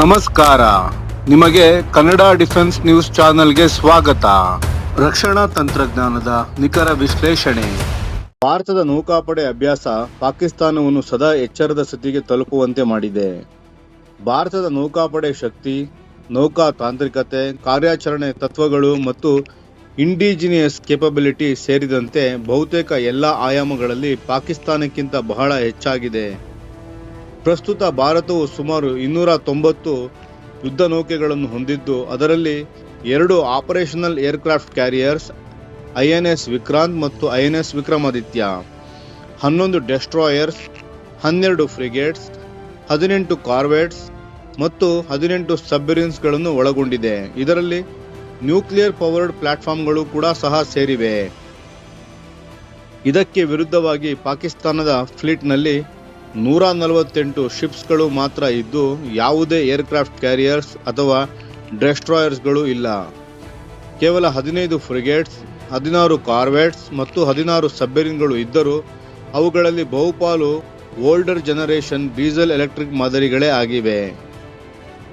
ನಮಸ್ಕಾರ. ನಿಮಗೆ Kannada defence news ಚಾನೆಲ್ಗೆ ಸ್ವಾಗತ. ರಕ್ಷಣಾ ತಂತ್ರಜ್ಞಾನದ ನಿಖರ ವಿಶ್ಲೇಷಣೆ. ಭಾರತದ ನೌಕಾಪಡೆ ಅಭ್ಯಾಸ ಪಾಕಿಸ್ತಾನವನ್ನು ಸದಾ ಎಚ್ಚರದ ಸ್ಥಿತಿಗೆ ತಲುಪುವಂತೆ ಮಾಡಿದೆ. ಭಾರತದ ನೌಕಾಪಡೆ ಶಕ್ತಿ, ನೌಕಾ ತಾಂತ್ರಿಕತೆ, ಕಾರ್ಯಾಚರಣೆ ತತ್ವಗಳು ಮತ್ತು ಇಂಡಿಜಿನಿಯಸ್ ಕೇಪಬಿಲಿಟಿ ಸೇರಿದಂತೆ ಬಹುತೇಕ ಎಲ್ಲ ಆಯಾಮಗಳಲ್ಲಿ ಪಾಕಿಸ್ತಾನಕ್ಕಿಂತ ಬಹಳ ಹೆಚ್ಚಾಗಿದೆ. ಪ್ರಸ್ತುತ ಭಾರತವು ಸುಮಾರು ಇನ್ನೂರ ತೊಂಬತ್ತು ಯುದ್ಧ ನೌಕೆಗಳನ್ನು ಹೊಂದಿದ್ದು, ಅದರಲ್ಲಿ ಎರಡು operational aircraft carriers I N S Vikrant ಮತ್ತು ಐ ಎನ್ ಎಸ್ ವಿಕ್ರಮಾದಿತ್ಯ. ಹನ್ನೊಂದು ಡೆಸ್ಟ್ರಾಯರ್ಸ್, ಹನ್ನೆರಡು ಫ್ರಿಗೇಟ್ಸ್, ಹದಿನೆಂಟು ಕಾರ್ವೆಟ್ಸ್ ಮತ್ತು ಹದಿನೆಂಟು ಸಬ್ಮೆರಿನ್ಸ್ಗಳನ್ನು ಒಳಗೊಂಡಿದೆ. ಇದರಲ್ಲಿ ನ್ಯೂಕ್ಲಿಯರ್ ಪವರ್ಡ್ ಪ್ಲಾಟ್ಫಾರ್ಮ್ಗಳು ಕೂಡ ಸಹ ಸೇರಿವೆ. ಇದಕ್ಕೆ ವಿರುದ್ಧವಾಗಿ ಪಾಕಿಸ್ತಾನದ ಫ್ಲೀಟ್ನಲ್ಲಿ ನೂರ ನಲವತ್ತೆಂಟು ಶಿಪ್ಸ್ಗಳು ಮಾತ್ರ ಇದ್ದು ಯಾವುದೇ ಏರ್ಕ್ರಾಫ್ಟ್ ಕ್ಯಾರಿಯರ್ಸ್ ಅಥವಾ ಡೆಸ್ಟ್ರಾಯರ್ಸ್ಗಳು ಇಲ್ಲ. ಕೇವಲ ಹದಿನೈದು ಫ್ರಿಗೇಟ್ಸ್, ಹದಿನಾರು ಕಾರ್ವೆಟ್ಸ್ ಮತ್ತು ಹದಿನಾರು ಸಬ್ಮೆರಿನ್ಗಳು ಇದ್ದರೂ ಅವುಗಳಲ್ಲಿ ಬಹುಪಾಲು ಓಲ್ಡರ್ ಜನರೇಷನ್ ಡೀಸೆಲ್ ಎಲೆಕ್ಟ್ರಿಕ್ ಮಾದರಿಗಳೇ ಆಗಿವೆ.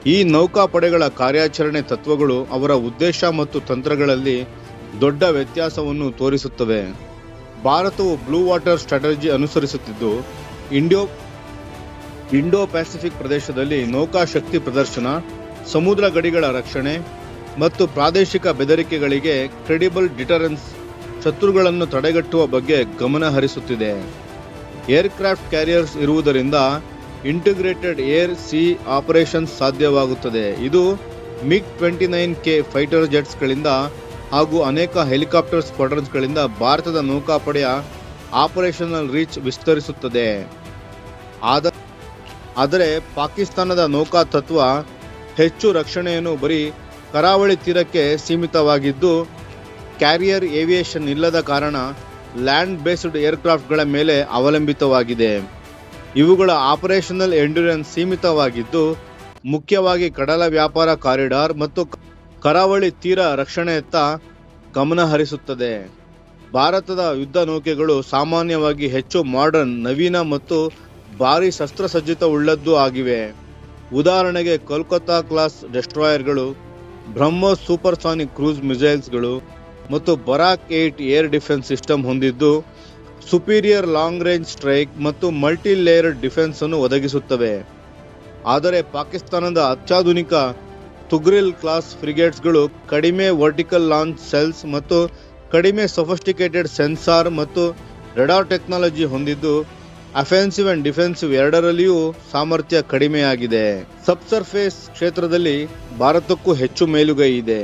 ಈ ನೌಕಾಪಡೆಗಳ ಕಾರ್ಯಾಚರಣೆ ತತ್ವಗಳು ಅವರ ಉದ್ದೇಶ ಮತ್ತು ತಂತ್ರಗಳಲ್ಲಿ ದೊಡ್ಡ ವ್ಯತ್ಯಾಸವನ್ನು ತೋರಿಸುತ್ತವೆ. ಭಾರತವು ಬ್ಲೂ ವಾಟರ್ ಸ್ಟ್ರಾಟಜಿ ಅನುಸರಿಸುತ್ತಿದ್ದು ಇಂಡೋ ಇಂಡೋ ಪ್ಯಾಸಿಫಿಕ್ ಪ್ರದೇಶದಲ್ಲಿ ನೌಕಾಶಕ್ತಿ ಪ್ರದರ್ಶನ, ಸಮುದ್ರ ಗಡಿಗಳ ರಕ್ಷಣೆ ಮತ್ತು ಪ್ರಾದೇಶಿಕ ಬೆದರಿಕೆಗಳಿಗೆ ಕ್ರೆಡಿಬಲ್ ಡಿಟರೆನ್ಸ್ ಶತ್ರುಗಳನ್ನು ತಡೆಗಟ್ಟುವ ಬಗ್ಗೆ ಗಮನ ಹರಿಸುತ್ತಿದೆ. ಏರ್ಕ್ರಾಫ್ಟ್ ಕ್ಯಾರಿಯರ್ಸ್ ಇರುವುದರಿಂದ ಇಂಟಿಗ್ರೇಟೆಡ್ ಏರ್ ಸಿ ಆಪರೇಷನ್ಸ್ ಸಾಧ್ಯವಾಗುತ್ತದೆ. ಇದು MiG twenty nine K fighter ಜೆಟ್ಸ್ಗಳಿಂದ ಹಾಗೂ ಅನೇಕ ಹೆಲಿಕಾಪ್ಟರ್ ಸ್ಕ್ವಾಡ್ರನ್ಸ್ಗಳಿಂದ ಭಾರತದ ನೌಕಾಪಡೆಯ ಆಪರೇಷನಲ್ ರೀಚ್ ವಿಸ್ತರಿಸುತ್ತದೆ. ಆದರೆ ಪಾಕಿಸ್ತಾನದ ನೌಕಾ ತತ್ವ ಹೆಚ್ಚು ರಕ್ಷಣೆಯನ್ನು ಬರೀ ಕರಾವಳಿ ತೀರಕ್ಕೆ ಸೀಮಿತವಾಗಿದ್ದು, ಕ್ಯಾರಿಯರ್ ಏವಿಯೇಷನ್ ಇಲ್ಲದ ಕಾರಣ ಲ್ಯಾಂಡ್ ಬೇಸ್ಡ್ ಏರ್ಕ್ರಾಫ್ಟ್ಗಳ ಮೇಲೆ ಅವಲಂಬಿತವಾಗಿದೆ. ಇವುಗಳ ಆಪರೇಷನಲ್ ಎಂಡ್ಯೂರೆನ್ಸ್ ಸೀಮಿತವಾಗಿದ್ದು, ಮುಖ್ಯವಾಗಿ ಕಡಲ ವ್ಯಾಪಾರ ಕಾರಿಡಾರ್ ಮತ್ತು ಕರಾವಳಿ ತೀರ ರಕ್ಷಣೆಯತ್ತ ಗಮನ ಹರಿಸುತ್ತದೆ ಭಾರತದ ಯುದ್ಧ ನೌಕೆಗಳು ಸಾಮಾನ್ಯವಾಗಿ ಹೆಚ್ಚು ಮಾಡರ್ನ್, ನವೀನ ಮತ್ತು ಭಾರಿ ಶಸ್ತ್ರಸಜ್ಜಿತವುಳ್ಳದ್ದು ಆಗಿವೆ. ಉದಾಹರಣೆಗೆ ಕೋಲ್ಕತ್ತಾ ಕ್ಲಾಸ್ ಡೆಸ್ಟ್ರಾಯರ್ಗಳು ಬ್ರಹ್ಮೋಸ್ ಸೂಪರ್ಸಾನಿಕ್ ಕ್ರೂಸ್ ಮಿಸೈಲ್ಸ್ಗಳು ಮತ್ತು Barak eight air defence system ಹೊಂದಿದ್ದು ಸುಪೀರಿಯರ್ ಲಾಂಗ್ ರೇಂಜ್ ಸ್ಟ್ರೈಕ್ ಮತ್ತು ಮಲ್ಟಿ ಲೇಯರ್ ಡಿಫೆನ್ಸ್ ಅನ್ನು ಒದಗಿಸುತ್ತವೆ. ಆದರೆ ಪಾಕಿಸ್ತಾನದ ಅತ್ಯಾಧುನಿಕ ತುಗ್ರಿಲ್ ಕ್ಲಾಸ್ ಫ್ರಿಗೇಟ್ಸ್ಗಳು ಕಡಿಮೆ ವರ್ಟಿಕಲ್ ಲಾಂಚ್ ಸೆಲ್ಸ್ ಮತ್ತು ಕಡಿಮೆ ಸೊಫಿಸ್ಟಿಕೇಟೆಡ್ ಸೆನ್ಸಾರ್ ಮತ್ತು ರೆಡಾರ್ ಟೆಕ್ನಾಲಜಿ ಹೊಂದಿದ್ದು ಅಫೆನ್ಸಿವ್ ಅಂಡ್ ಡಿಫೆನ್ಸಿವ್ ಎರಡರಲ್ಲಿಯೂ ಸಾಮರ್ಥ್ಯ ಕಡಿಮೆಯಾಗಿದೆ. ಸಬ್ಸರ್ಫೇಸ್ ಕ್ಷೇತ್ರದಲ್ಲಿ ಭಾರತಕ್ಕೂ ಹೆಚ್ಚು ಮೇಲುಗೈ ಇದೆ.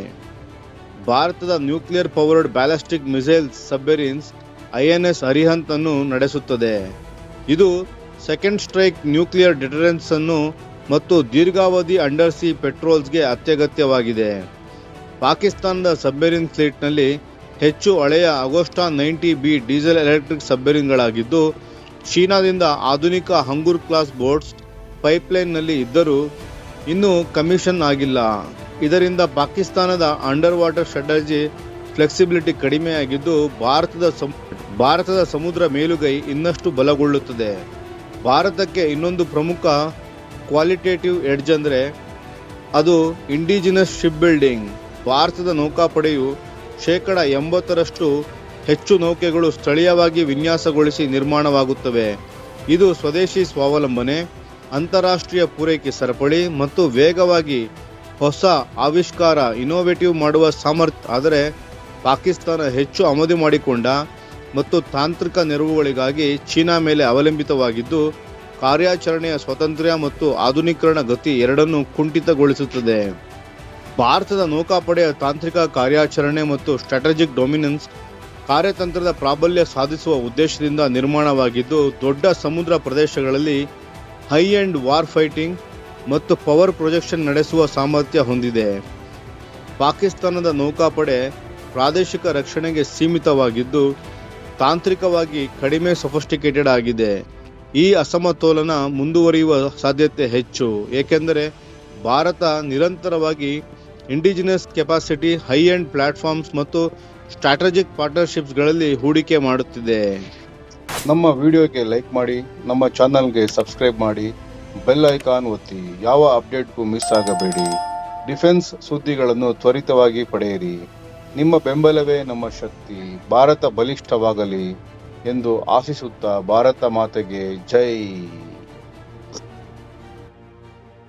ಭಾರತದ nuclear powered ballistic missiles submarines INS Arihant ಅನ್ನು ನಡೆಸುತ್ತದೆ. ಇದು ಸೆಕೆಂಡ್ ಸ್ಟ್ರೈಕ್ ನ್ಯೂಕ್ಲಿಯರ್ ಡಿಟರೆನ್ಸ್ ಅನ್ನು ಮತ್ತು ದೀರ್ಘಾವಧಿ ಅಂಡರ್ ಸಿ ಪೆಟ್ರೋಲ್ಸ್ಗೆ ಅತ್ಯಗತ್ಯವಾಗಿದೆ. ಪಾಕಿಸ್ತಾನದ ಸಬ್ಮೆರಿನ್ ಫ್ಲೀಟ್ನಲ್ಲಿ ಹೆಚ್ಚು ಹಳೆಯ Agosta ninety B diesel electric ಸಬ್ಮೆರಿನ್ಗಳಾಗಿದ್ದು ಚೀನಾದಿಂದ ಆಧುನಿಕ ಹಂಗೂರ್ ಕ್ಲಾಸ್ ಬೋಟ್ಸ್ ಪೈಪ್ಲೈನ್ನಲ್ಲಿ ಇದ್ದರೂ ಇನ್ನೂ ಕಮಿಷನ್ ಆಗಿಲ್ಲ. ಇದರಿಂದ ಪಾಕಿಸ್ತಾನದ ಅಂಡರ್ ವಾಟರ್ ಸ್ಟ್ರಾಟಜಿ ಫ್ಲೆಕ್ಸಿಬಿಲಿಟಿ ಕಡಿಮೆಯಾಗಿದ್ದು ಭಾರತದ ಸಮ, ಭಾರತದ ಸಮುದ್ರ ಮೇಲುಗೈ ಇನ್ನಷ್ಟು ಬಲಗೊಳ್ಳುತ್ತದೆ. ಭಾರತಕ್ಕೆ ಇನ್ನೊಂದು ಪ್ರಮುಖ ಕ್ವಾಲಿಟೇಟಿವ್ ಎಡ್ಜ್ ಅಂದರೆ ಅದು ಇಂಡಿಜಿನಸ್ ಶಿಪ್ ಬಿಲ್ಡಿಂಗ್ ಭಾರತದ ನೌಕಾಪಡೆಯು ಶೇಕಡ ಎಂಬತ್ತರಷ್ಟು ಹೆಚ್ಚು ನೌಕೆಗಳು ಸ್ಥಳೀಯವಾಗಿ ವಿನ್ಯಾಸಗೊಳಿಸಿ ನಿರ್ಮಾಣವಾಗುತ್ತವೆ. ಇದು ಸ್ವದೇಶಿ ಸ್ವಾವಲಂಬನೆ, ಅಂತಾರಾಷ್ಟ್ರೀಯ ಪೂರೈಕೆ ಸರಪಳಿ ಮತ್ತು ವೇಗವಾಗಿ ಹೊಸ ಆವಿಷ್ಕಾರ ಇನೋವೇಟಿವ್ ಮಾಡುವ ಸಾಮರ್ಥ್ಯ. ಆದರೆ ಪಾಕಿಸ್ತಾನ ಹೆಚ್ಚು ಆಮದು ಮಾಡಿಕೊಂಡ ಮತ್ತು ತಾಂತ್ರಿಕ ನೆರವುಗಳಿಗಾಗಿ ಚೀನಾ ಮೇಲೆ ಅವಲಂಬಿತವಾಗಿದ್ದು, ಕಾರ್ಯಾಚರಣೆಯ ಸ್ವಾತಂತ್ರ್ಯ ಮತ್ತು ಆಧುನೀಕರಣ ಗತಿ ಎರಡನ್ನೂ ಕುಂಠಿತಗೊಳಿಸುತ್ತದೆ. ಭಾರತದ ನೌಕಾಪಡೆಯ ತಾಂತ್ರಿಕ ಕಾರ್ಯಾಚರಣೆ ಮತ್ತು ಸ್ಟ್ರಾಟಜಿಕ್ ಡೊಮಿನೆನ್ಸ್ ಕಾರ್ಯತಂತ್ರದ ಪ್ರಾಬಲ್ಯ ಸಾಧಿಸುವ ಉದ್ದೇಶದಿಂದ ನಿರ್ಮಾಣವಾಗಿದ್ದು, ದೊಡ್ಡ ಸಮುದ್ರ ಪ್ರದೇಶಗಳಲ್ಲಿ ಹೈ ಎಂಡ್ ವಾರ್ ಫೈಟಿಂಗ್ ಮತ್ತು ಪವರ್ ಪ್ರೊಜೆಕ್ಷನ್ ನಡೆಸುವ ಸಾಮರ್ಥ್ಯ ಹೊಂದಿದೆ. ಪಾಕಿಸ್ತಾನದ ನೌಕಾಪಡೆ ಪ್ರಾದೇಶಿಕ ರಕ್ಷಣೆಗೆ ಸೀಮಿತವಾಗಿದ್ದು, ತಾಂತ್ರಿಕವಾಗಿ ಕಡಿಮೆ ಸೊಫಿಸ್ಟಿಕೇಟೆಡ್ ಆಗಿದೆ. ಈ ಅಸಮತೋಲನ ಮುಂದುವರಿಯುವ ಸಾಧ್ಯತೆ ಹೆಚ್ಚು. ಏಕೆಂದರೆ, ಭಾರತ ನಿರಂತರವಾಗಿ indigenous capacity, high end platforms ಮತ್ತು ಸ್ಟ್ರಾಟಜಿಕ್ ಪಾರ್ಟ್ನರ್ಶಿಪ್ಸ್ಗಳಲ್ಲಿ ಹೂಡಿಕೆ ಮಾಡುತ್ತಿದೆ. ನಮ್ಮ ವಿಡಿಯೋಗೆ ಲೈಕ್ ಮಾಡಿ, ನಮ್ಮ ಚಾನಲ್ಗೆ ಸಬ್ಸ್ಕ್ರೈಬ್ ಮಾಡಿ, ಬೆಲ್ ಐಕಾನ್ ಒತ್ತಿ, ಯಾವ ಅಪ್ಡೇಟ್ಗೂ ಮಿಸ್ ಆಗಬೇಡಿ. ಡಿಫೆನ್ಸ್ ಸುದ್ದಿಗಳನ್ನು ತ್ವರಿತವಾಗಿ ಪಡೆಯಿರಿ. ನಿಮ್ಮ ಬೆಂಬಲವೇ ನಮ್ಮ ಶಕ್ತಿ. ಭಾರತ ಬಲಿಷ್ಠವಾಗಲಿ ಎಂದು ಆಶಿಸುತ್ತಾ ಭಾರತ ಮಾತೆಗೆ ಜೈ.